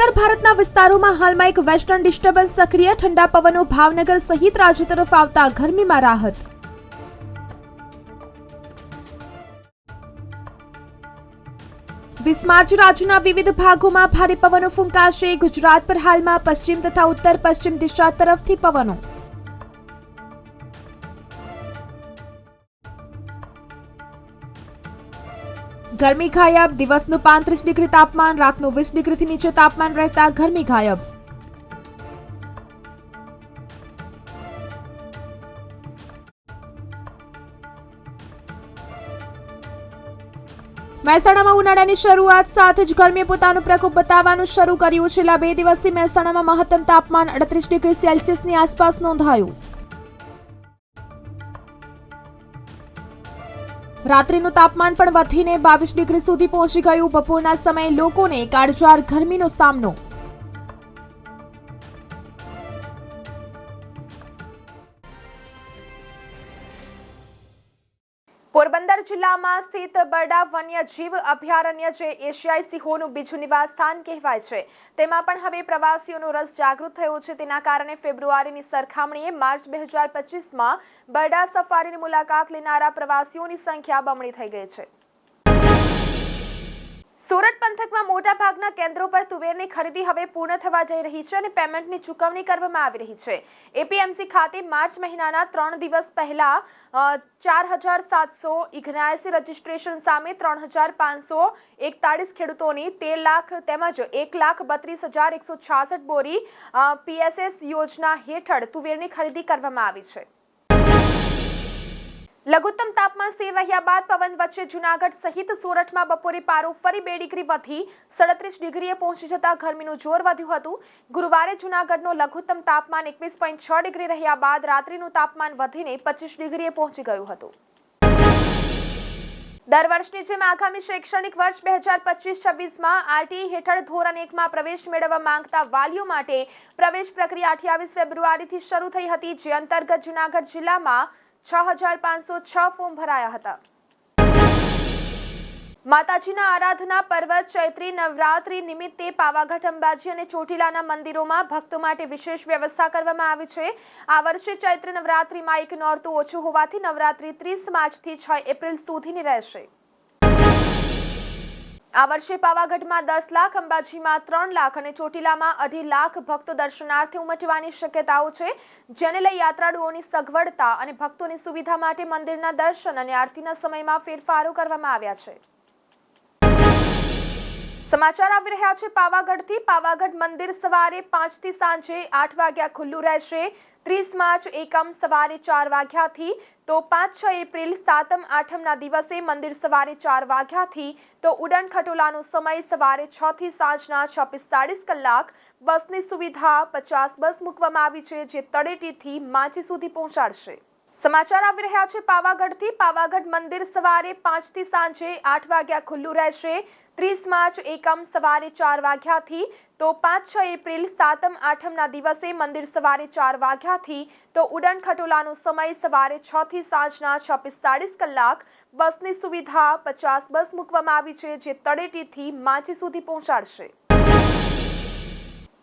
ઉત્તર ભારતના વિસ્તારોમાં હાલમાં એક વેસ્ટર્ન ડિસ્ટર્બન્સ સક્રિય ઠંડા પવનો ભાવનગર સહિત રાજ્ય તરફ આવતા ગરમીમાં રાહત. વીસ માર્ચ રાજ્યના વિવિધ ભાગોમાં ભારે પવનો ફૂંકાશે. ગુજરાત પર હાલમાં પશ્ચિમ તથા ઉત્તર પશ્ચિમ દિશા તરફથી પવનો. ગરમી ગાયબ, દિવસનું પાંત્રીસ ડિગ્રી તાપમાન, રાતનું વીસ ડિગ્રીથી નીચે તાપમાન રહેતા ગરમી ગાયબ. મહેસાણામાં ઉનાળાની શરૂઆત સાથે જ ગરમીએ પોતાનો પ્રકોપ બતાવવાનું શરૂ કર્યું. છેલ્લા બે દિવસથી મહેસાણામાં મહત્તમ તાપમાન અડત્રીસ ડિગ્રી સેલ્સિયસની આસપાસ નોંધાયું. રાત્રિનું તાપમાન પણ વધીને બાવીસ ડિગ્રી સુધી પહોંચી ગયું. બપોરના સમયે લોકોને કાળઝાળ ગરમીનો સામનો જિલ્લામાં સ્થિત બરડા વન્યજીવ અભયારણ્ય જે એશિયાઈ સિંહોનું બીજું નિવાસસ્થાન કહેવાય છે. તેમાં પણ હવે પ્રવાસીઓનો રસ જાગૃત થયો છે. તેના કારણે ફેબ્રુઆરીની સરખામણીએ માર્ચ બે હજાર પચીસમાં બરડા સફારીની મુલાકાત લેનારા પ્રવાસીઓની સંખ્યા બમણી થઈ ગઈ છે. સુરત પંથકમાં મોટા ભાગના કેન્દ્રો પર તુવેરની ખરીદી હવે પૂર્ણ થવા જઈ રહી છે અને પેમેન્ટની ચૂકવણી કરવામાં આવી રહી છે. એપીએમસી ખાતે માર્ચ મહિનાના ત્રણ દિવસ પહેલા ચાર હજાર સાતસો ઇગ્નાએસી રજીસ્ટ્રેશન સામે ત્રણ હજાર પાંચસો એકતાળીસ ખેડૂતોની તેર લાખ તેમજ એક લાખ બત્રીસ હજાર એકસો છાસઠ બોરી પીએસએસ યોજના હેઠળ તુવેરની ખરીદી કરવામાં આવી છે. લઘુત્તમ તાપમાન સ્થિર રહ્યા બાદ પવન વચ્ચે જુનાગઢ સહિત સુરતમાં બપોરે પારો ફરી બે ડિગ્રી વધી સડત્રીસ ડિગ્રીએ પહોંચી જતા ગરમીનું જોર વધ્યું હતું. ગુરુવારે જૂનાગઢનો લઘુત્તમ તાપમાન એકવીસ પોઈન્ટ છ ડિગ્રી રહ્યા બાદ રાત્રિનું તાપમાન વધીને પચીસ ડિગ્રીએ પહોંચી ગયું હતું. દર વર્ષની જેમ આગામી શૈક્ષણિક વર્ષ બે હજાર પચીસ છવ્વીસમાં આરટીઈ હેઠળ ધોરણ એકમાં પ્રવેશ મેળવવા માંગતા વાલીઓ માટે પ્રવેશ પ્રક્રિયા અઠ્યાવીસ ફેબ્રુઆરીથી શરૂ થઈ હતી. જે અંતર્ગત જુનાગઢ જિલ્લામાં છ હજાર પાંચસો છ ફોર્મ ભરાયા હતા. માતાજીના આરાધના પર્વ, ચૈત્રી નવરાત્રી નિમિત્તે પાવાગઢ અંબાજી અને ચોટીલાના મંદિરોમાં ભક્તો માટે વિશેષ વ્યવસ્થા કરવામાં આવી છે. આ વર્ષે ચૈત્ર નવરાત્રીમાં એક નોરતું ઓછું હોવાથી નવરાત્રી ત્રીસ માર્ચથી છ એપ્રિલ સુધીની રહેશે. આ વર્ષે પાવાગઢમાં દસ લાખ, અંબાજીમાં ત્રણ લાખ અને ચોટીલામાં અઢી લાખ ભક્તો દર્શનાર્થે ઉમટવાની શક્યતાઓ છે, જેને લઈ યાત્રાળુઓની સગવડતા અને ભક્તોની સુવિધા માટે મંદિરના દર્શન અને આરતીના સમયમાં ફેરફારો કરવામાં આવ્યા છે. સમાચાર આવી રહ્યા છે પાવાગઢથી. પાવાગઢ મંદિર સવારે પાંચથી સાંજે આઠ વાગ્યા ખુલ્લું રહેશે. ત્રીસ માર્ચ એકમ સવારે ચાર વાગ્યાથી, તો પાંચ છ એપ્રિલ સાતમ આઠમના દિવસે મંદિર સવારે ચાર વાગ્યાથી, તો ઉડન ખટોલાનો સમય સવારે છ થી સાંજના છ પિસ્તાળીસ કલાક, બસની સુવિધા પચાસ બસ મૂકવામાં આવી છે, જે તળેટીથી માચી સુધી પહોંચાડશે. સમાચાર આવી રહ્યા છે પાવાગઢથી. પાવાગઢ મંદિર સવારે પાંચથી સાંજે આઠ વાગ્યા ખુલ્લું રહેશે. ત્રીસ માર્ચ એકમ સવારે ચાર વાગ્યાથી તો પાંચ છ એપ્રિલ સાતમ આઠમના દિવસે મંદિર સવારે ચાર વાગ્યાથી તો ઉડન ખટોલાનો સમય સવારે છ થી સાંજના છ પિસ્તાળીસ કલાક. બસની સુવિધા પચાસ બસ મૂકવામાં આવી છે, જે તળેટીથી માચી સુધી પહોંચાડશે.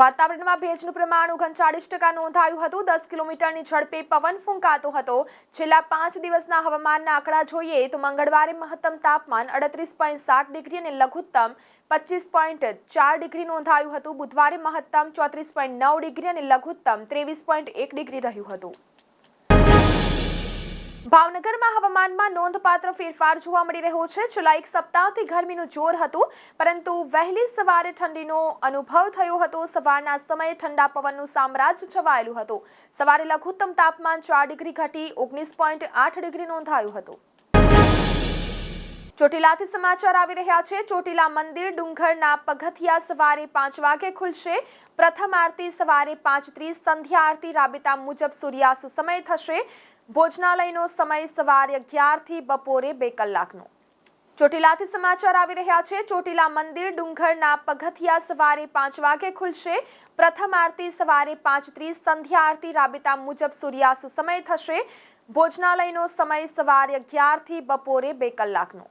વાતાવરણમાં ભેજનું પ્રમાણ ઓગણચાળીસ ટકા નોંધાયું હતું. દસ કિલોમીટરની ઝડપે પવન ફૂંકાતો હતો. છેલ્લા પાંચ દિવસના હવામાનના આંકડા જોઈએ તો મંગળવારે મહત્તમ તાપમાન અડત્રીસ પોઈન્ટ સાત ડિગ્રી અને લઘુત્તમ પચીસ પોઈન્ટ ચાર ડિગ્રી નોંધાયું હતું. બુધવારે મહત્તમ ચોત્રીસ પોઈન્ટ નવ ડિગ્રી અને લઘુત્તમ ત્રેવીસ પોઈન્ટ એક ડિગ્રી રહ્યું હતું. ભાવનગરમાં હવામાનમાં નોંધપાત્ર ફેરફાર જોવા મળી રહ્યો છે. છેલ્લા એક સપ્તાહથી ગરમીનું જોર હતું, પરંતુ વહેલી સવારે ઠંડીનો અનુભવ થયો હતો. સવારના સમયે ઠંડા પવનનું સામ્રાજ્ય છવાયેલું હતું. સવારે લઘુત્તમ તાપમાન ચાર ડિગ્રી ઘટી, ઓગણીસ પોઈન્ટ આઠ ડિગ્રી નોંધાયું હતું. ચોટીલાથી સમાચાર આવી રહ્યા છે. ચોટીલા મંદિર ડુંગરના પગથિયા સવારે પાંચ વાગે ખુલશે. પ્રથમ આરતી સવારે પાંચ ત્રીસ, સંધ્યા આરતી રાબેતા મુજબ સૂર્યાસ્ત સમય થશે. ભોજનાલયનો સમય સવારે અગિયારથી બપોરે બે કલાકનો. ચોટીલાથી સમાચાર આવી રહ્યા છે. ચોટીલા મંદિર ડુંગરના પગથિયા સવારે પાંચ વાગે ખુલશે. પ્રથમ આરતી સવારે પાંચ ત્રીસ સંધ્યા આરતી રાબેતા મુજબ સૂર્યાસ્ત સમય થશે. ભોજનાલયનો સમય સવારે અગિયારથી બપોરે બે કલાકનો.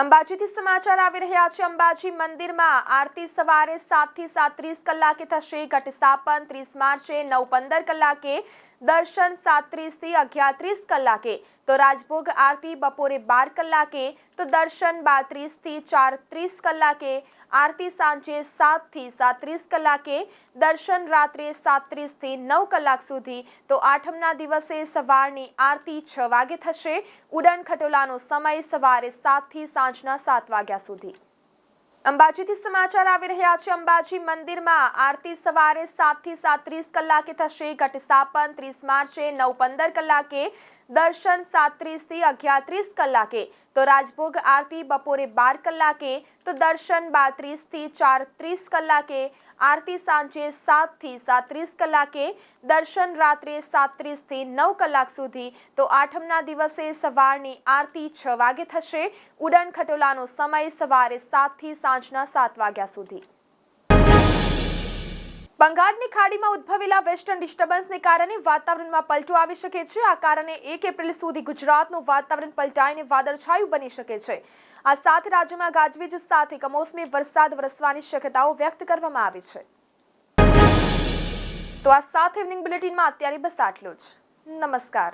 અંબાજીથી સમાચાર આવી રહ્યા છે. અંબાજી મંદિરમાં આરતી સવારે સાતથી સાત ત્રીસ કલાકે થશે. ઘટ સ્થાપન ત્રીસ માર્ચે નવ પંદર કલાકે. દર્શન સાત ત્રીસથી અગિયાર ત્રીસ કલાકે. તો રાજભોગ આરતી બપોરે બાર કલાકે, તો દર્શન બાર ત્રીસથી ચાર ત્રીસ કલાકે, આરતી સાંજે સાતથી સાત ત્રીસ કલાકે, દર્શન રાત્રે સાત ત્રીસથી નવ કલાક સુધી. તો આઠમના દિવસે સવારની આરતી છ વાગે થશે. ઉડન ખટોલાનો સમય સવારે સાતથી સાંજના સાત વાગ્યા સુધી. અંબાજીથી સમાચાર આવી રહ્યા છે. અંબાજી મંદિરમાં આરતી સવારે સાતથી સાત ત્રીસ કલાકે થશે. ઘટ સ્થાપન ત્રીસ માર્ચે નવ પંદર કલાકે દર્શન સાત ત્રીસથી અગિયાર ત્રીસ કલાકે, તો રાજભોગ આરતી બપોરે બાર કલાકે, તો દર્શન બાર ત્રીસથી ચાર ત્રીસ કલાકે, આરતી સાંજે સાતથી સાત ત્રીસ કલાકે, દર્શન રાત્રે સાત ત્રીસથી નવ કલાક સુધી, તો આઠમના દિવસે સવારની આરતી છ વાગે થશે. ઉડન ખટોલાનો સમય સવારે સાતથી સાંજના સાત વાગ્યા સુધી. બંગાળની ખાડીમાં ઉદ્ભવેલા વેસ્ટર્ન ડિસ્ટર્બન્સને કારણે વાતાવરણમાં પલટો આવી શકે છે. આ કારણે એક એપ્રિલ સુધી ગુજરાતનું વાતાવરણ પલટાઈને વાદળછાયું બની શકે છે. આ સાથે રાજ્યમાં ગાજવીજ સાથે કમોસમી વરસાદ વરસવાની શક્યતાઓ વ્યક્ત કરવામાં આવી છે. તો આ સાથે ઇવનિંગ બુલેટિનમાં અત્યારે બસ આટલું જ. નમસ્કાર.